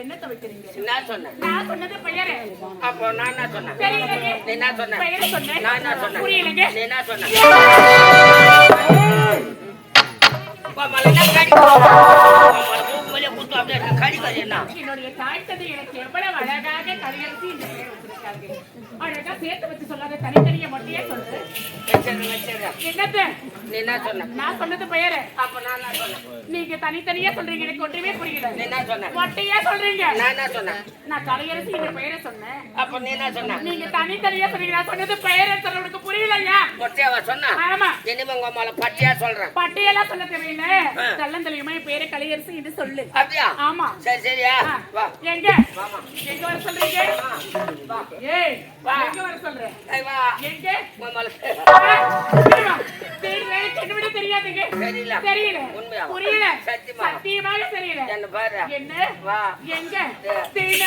என்னத்த வைக்கிறீங்க என்ன சொன்னேன் நான் சொன்னது அப்போ நான் என்ன சொன்னேன் தெரியலங்க நீ என்ன சொன்ன சொன்னேன் நான் என்ன சொன்னேன் புரியலங்க நீ என்ன சொன்ன கடி? என்னுடைய தாய் தந்தை எனக்கு எவ்வளவு அழகாக கலையரசி இந்த பெயர் வச்சிருக்காங்க அழகா சேர்த்து வச்சு சொல்லாத தனித்தனியா மட்டுமே சொல்லு. வச்சிடறேன், வச்சிடறேன். என்னத்த? நீ என்ன சொன்ன? நான் சொன்னது பெயரு? அப்போ நான் என்ன சொன்னேன்? நீங்க தனித்தனியா சொல்றீங்க எனக்கு ஒன்றுமே புரியல. மொட்டையா சொல்றீங்க. நான் என்ன சொன்னேன் நான் கலையரசி இந்த பெயரை சொன்னேன். அப்போ நீ என்ன சொன்ன? நீங்க தனித்தனியா சொல்றீங்க நான் சொன்னது பெயரை சொல்ல உனக்கு புரியலையா? சொன்னா? ஆமா. இனிமே உங்க பட்டியா சொல்றேன். பட்டையெல்லாம் சொல்ல தேவையில்ல ஆ. தள்ளந்தலையுமா பேரு கலையரசி என்று சொல்லு. அப்படியா? ஆமா. சரி சரியா ஆ. வா. எங்க? வாமா. எங்க வர சொல்றீங்க? ஆ, வா. ஏய் வா. எங்க வர சொல்றேன் ஐய், வா. எங்க? உன் மேல. ஆ, தெரியுமா? தெரியல, விட தெரியாதுங்க. தெரியல. தெரியல. உண்மையா? புரியல. சத்தியமா? சத்தியமாக தெரியல. என்ன பாரு. என்ன? வா. எங்க? ஏ. தெரியல.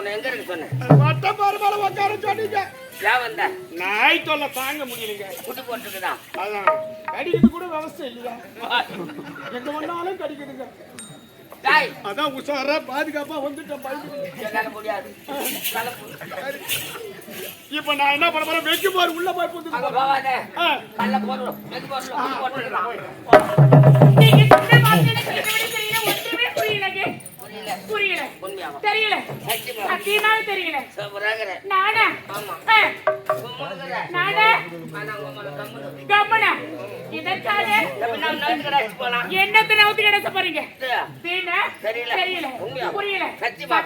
உன்னை எங்க இருக்கு சொன்னேன் வட்ட பரபர உட்கார சொன்னீங்க. ஏன் வந்த? நாய் தொல்லை தாங்க முடியலைங்க. குட்டி போட்டுருக்குதான் அதான். கடிக்கிறது கூட விவசாயம் இல்லையா? எங்க அதான் உஷாரா பாதுகாப்பா வந்துட்டேன் முடியாது. புண்ணு. இப்ப நான் என்ன பண்ண போறேன்? வைக்க போற உள்ள போய் புந்து போவாதே கல்ல போடுறோம். மெது போடுறோம் தெரியல. சத்தியமா? தெரியல. நானா. நானா. கம்முனு. இதற்காக என்னத்தை நவுத்தி கிடச்ச போறீங்க? தெரியல. புரியல. சத்தியமா?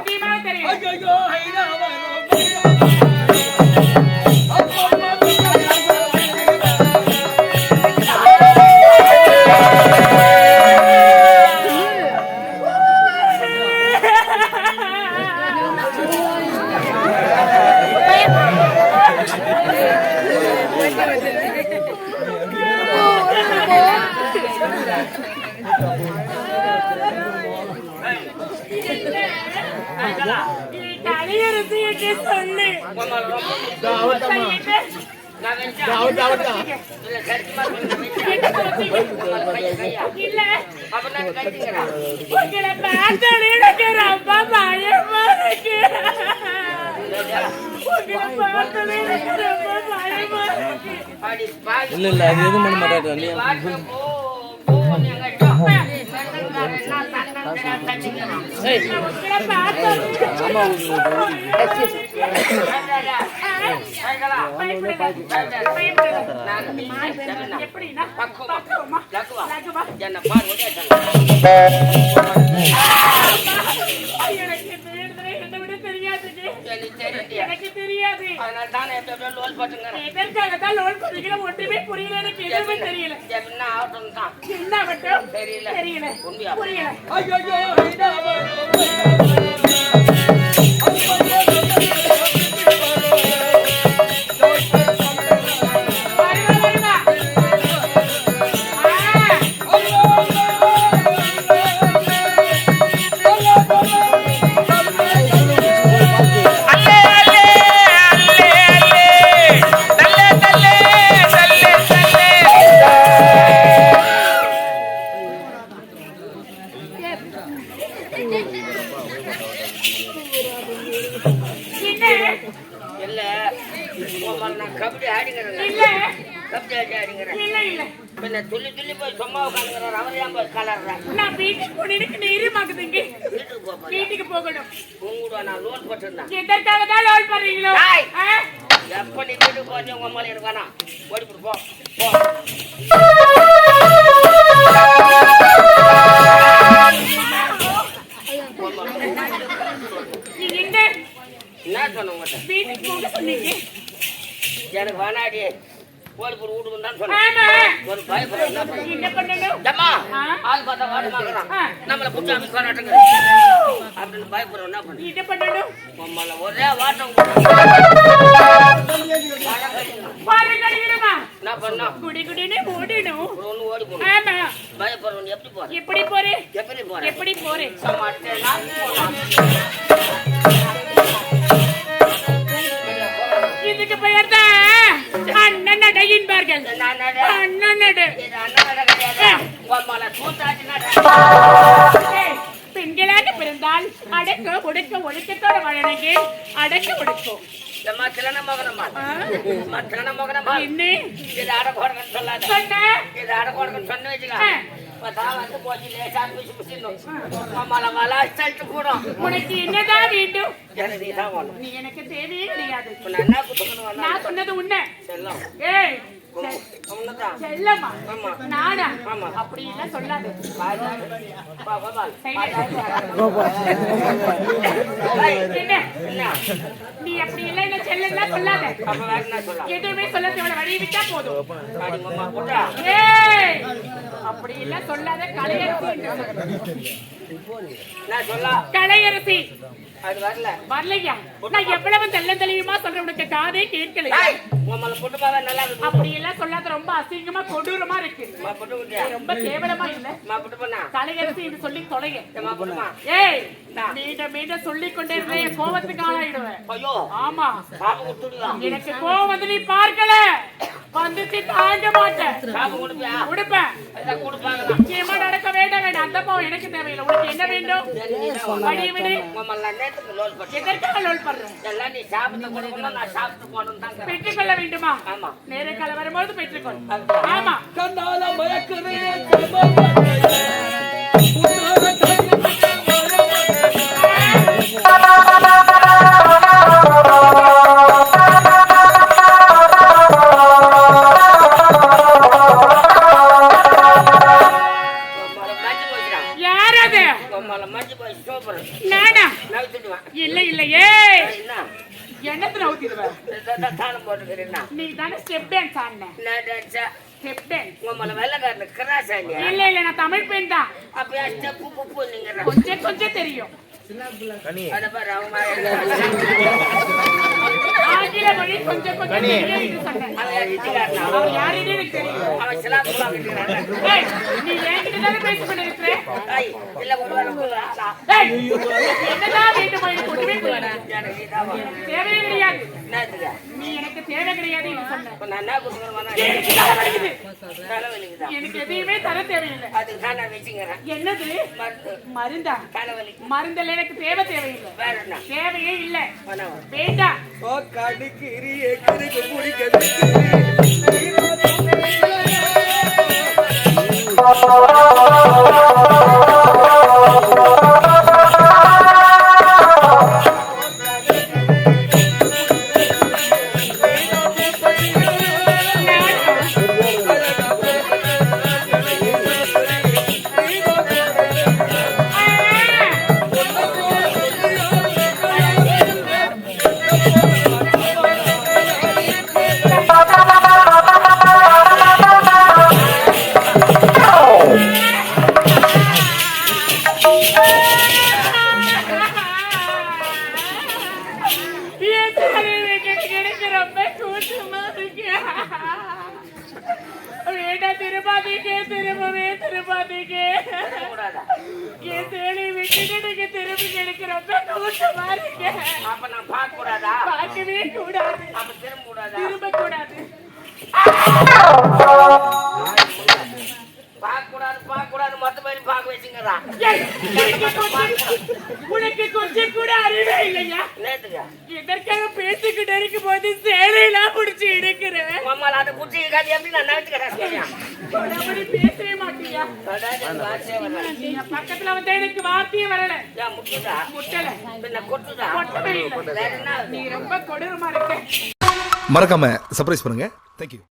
தெரியல. பார்த்தாலே எனக்கு ரொம்ப பயமா இருக்கு இல்ல இல்ல அது எதுவும் பண்ண மாட்டாரு எனக்கு தெரியாது அதனால தான் ஒன்றுமே புரியல எனக்கு எதுவுமே தெரியல எப்படின்னா ஆகட்டும் தான். என்ன தெரியல. தெரியல உண்மையா? புரியல ஐயோ துள்ளி துள்ளி போய் சும்மா உட்காந்துக்கிறார். அவர் போய் கலர்றான் நான் வீட்டுக்கு போனேன். நேரமாக்குதுங்க வீட்டுக்கு போகணும். லோன் போட்டிருந்தேன். எதற்காக தான் லோன் எப்ப நீ வீட்டுக்கு போச்சு உங்க ஓடி போ. என்ன பண்ண என்ன பண்ணணும் ஏம்மா, ஆ? ஆள் பார்த்தா வாடமாக்குறான். ஆ. நம்மளை புடிச்சு அமுக்கி வராட்டுங்க. அப்படின்னு பயப்படுறோம், என்ன பண்ணு? என்ன பண்ணணும் உம்மள ஒரே வாட்டம் பாரு கடிக்கணுமா என்ன பண்ணோம்? குடி குடின்னு ஓடணும் ஒரு ஒண்ணு ஓடி போகணும். ஆமா பயப்படுறவன் எப்படி போறது? எப்படி போறே எப்படி போறே. இப்பதான் வந்து போச்சு, லேசா பிசு பிசுன்னு. உம்மள வலாச்சு தள்ளிட்டு போடும். உனக்கு என்னதான் வேண்டும். நீ எனக்கு தேவையே கிடையாது. நான் சொன்னது செல்லம். ஏய் நானா. அப்படி எல்லாம் சொல்லாது? நீ அப்படி எல்லாம் என்ன சொல்லாத? எதுவுமே விட்டா போதும். அப்படி எல்லாம் சொல்லாத கலையரசி சொல்ல? கலையரசி. அது வரல. வரலையா? நான் எவ்வளவு தெல்ல தெளிவுமா சொல்றேன்? உனக்கு காதே பாவ நல்லா இருக்கு. அப்படி எல்லாம் சொல்லாத ரொம்ப அசிங்கமா கொடூரமா இருக்கு? ரொம்ப கேவலமா இல்ல. பண்ணா? என்று சொல்லி தொலைங்க புட்டுமா? ஏய் மீண்டும் மீண்டும் சொல்லிக் கொண்டே இருந்தே என் கோபத்துக்கு ஆளாயிடுவேன். ஐயோ, ஆமா? எனக்கு கோவம் வந்து நீ பார்க்கல. வந்துட்டு தாங்க மாட்டேன் பாம்பு குடுப்பியா? உடுப்பேன் அதான் குடுப்பாங்களா? நிச்சயமா நடக்க வேண்டாம் வேண்டாம் அந்த பாவம் எனக்கு தேவையில்லை உனக்கு என்ன வேண்டும் விடு. எதற்காக லோல் பண்றேன் கேக்குறேன். பெற்றுக்கொள்ள வேண்டுமா ஆமா. நேரக்கால வரும்போது பெற்றுக்கொள் ஆமா கண்ணால மயக்குறேன் இல்ல இல்லையே என்ன? என்னத்துல ஊத்திடுவேன் இதான் நீ தானே ஸ்டெப் டான்ஸ் ஆடின. ஸ்டெப் டான்ஸ் இல்ல இல்ல நான் தமிழ் பெண் தான். அப்ப புப்பு நீங்க கொஞ்சம் கொஞ்சம் தெரியும். ஆங்கில மொழி கொஞ்சம் கொஞ்சம் தெரியும் சொன்னேன். அவன் தேவையே கிடையாது. நீ எனக்கு தேவை கிடையாது? எனக்கு எதையுமே தர தேவையில்லை. என்னது? மருந்து, மருந்தா? தலைவலி. மருந்தெல்லாம் எனக்கு தேவை தேவையில்லை. வேற என்ன? தேவையே இல்லை. வேண்டாம் ஓ கடுக்கிறியே கிறுக்கு திரும்பி எனக்கு ரொம்ப கூச்சமா இருக்கு அப்ப நான் பார்க்க கூடாதா? பார்க்கவே கூடாது அப்ப திரும்ப கூடாதா? திரும்ப கூடாது பார்க்க கூடாது, பார்க்க கூடாது, மொத்த பேரையும் பார்க்க வச்சுங்க இருக்குதா ஏய், உனக்கு கொஞ்சம் உனக்கு கொஞ்சம் கூட அறிவே இல்லையா? நேத்துக்கு இதற்காக பேசிக்கிட்டு இருக்கும் போது சேலையெல்லாம் பிடிச்சி எடுக்கிறேன் மாமால அந்த குச்சி காட்டி எப்படி நான் அப்படி பேசவே மாட்டியா? பக்கத்துல வந்து எனக்கு வார்த்தையே வரல. ஏன் முட்டுதா? முட்டல. பின்ன கொட்டுதா? கொட்டவே இல்லை. வேற என்ன? நீ ரொம்ப கொடூரமா இருக்க. மறக்காம சர்ப்ரைஸ் பண்ணுங்க. தேங்க்யூ